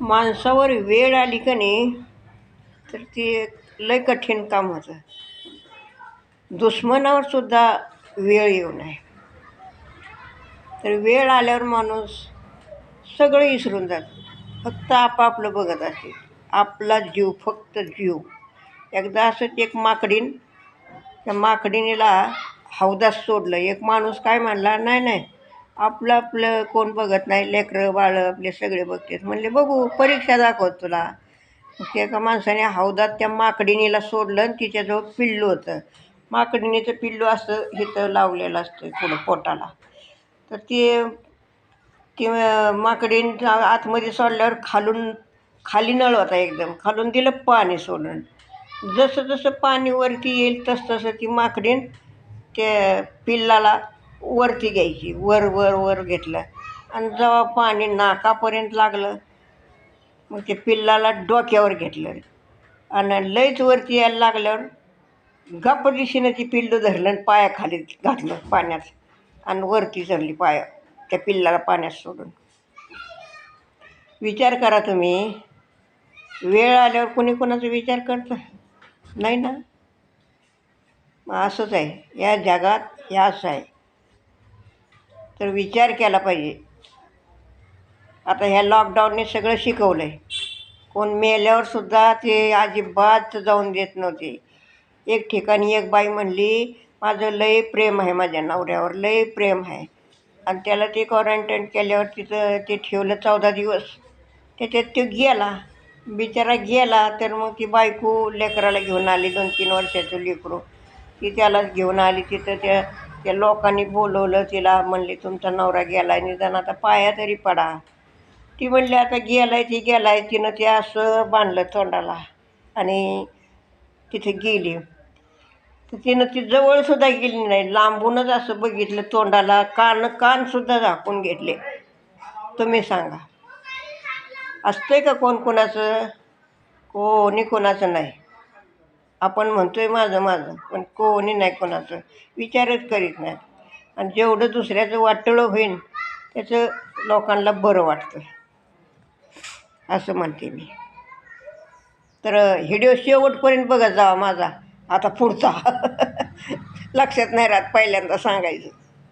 माणसावर वेळ आली का नाही तर ते लय कठीण काम होतं. दुश्मनावर सुद्धा वेळ येऊ नये. तर वेळ आल्यावर माणूस सगळं विसरून जातं. फक्त आपापलं बघत असते. आपला जीव फक्त जीव. एकदा असंच एक माकडीन त्या माकडीनीला हौदास सोडलं. एक माणूस काय म्हणला नाही नाही आपलं आपलं कोण बघत नाही लेकरं बाळं आपले सगळे बघतात म्हणले बघू परीक्षा दाखवत तुला. मग एका माणसाने हौदात त्या माकडीनीला सोडलं आणि तिच्याजवळ पिल्लू होतं. माकडीनीचं पिल्लू असं इथं लावलेलं असतं पुढं पोटाला. तर ते ती माकडीन आतमध्ये सोडल्यावर खालून खाली नळ होता एकदम. खालून दिलं पाणी सोडून. जसं जसं पाणी वरती येईल तसं तसं ती माकडीन त्या पिल्लाला वरती घ्यायची वर वर वर घेतलं. आणि जेव्हा पाणी नाकापर्यंत लागलं मग ते पिल्लाला डोक्यावर घेतलं. आणि लईच वरती यायला लागल्यावर गप्प दिशेनं ती पिल्लू धरलं आणि पायाखाली घातलं पाण्यात. आणि वरती चढली पाया त्या पिल्लाला पाण्यात सोडून. विचार करा तुम्ही. वेळ आल्यावर कोणी कोणाचा विचार करतं? नाही ना? असंच आहे. या जगात हे असं आहे. तर विचार केला पाहिजे. आता ह्या लॉकडाऊनने सगळं शिकवलं आहे कोण मेल्यावर सुद्धा ते अजिबात जाऊन देत नव्हते. एक ठिकाणी एक बाई म्हणली माझं लय प्रेम आहे माझ्या नवऱ्यावर लय प्रेम आहे. आणि त्याला ते क्वारंटाईन केल्यावर तिथं ते ठेवलं चौदा दिवस. त्याच्यात तो गेला. बिचारा गेला तर मग ती बायको लेकराला घेऊन आली दोन तीन वर्षाचं लेकरू. ती त्याला घेऊन आली. तिथं त्या त्या लोकांनी बोलवलं तिला म्हणली तुमचा नवरा गेला आहे निदान आता पाया तरी पडा. ती म्हणली आता गेलाय ती गेलाय. तिनं ते असं बांधलं तोंडाला आणि तिथे गेली. तर तिनं ती जवळसुद्धा गेली नाही. लांबूनच असं बघितलं तोंडाला. कान कानसुद्धा झाकून घेतले. तुम्ही सांगा. असतंय का कोण कोणाचं? कोणी कोणाचं नाही? आपण म्हणतोय माझं माझं. पण कोणी नाही कोणाचं. विचारच करीत नाहीत. आणि जेवढं दुसऱ्याचं वाटळं होईन त्याचं लोकांना बरं वाटतं असं म्हणते मी. तर हिडिओ शेवटपर्यंत बघत जावा माझा. आता पुढचा. लक्षात नाही राहत पहिल्यांदा सांगायचं.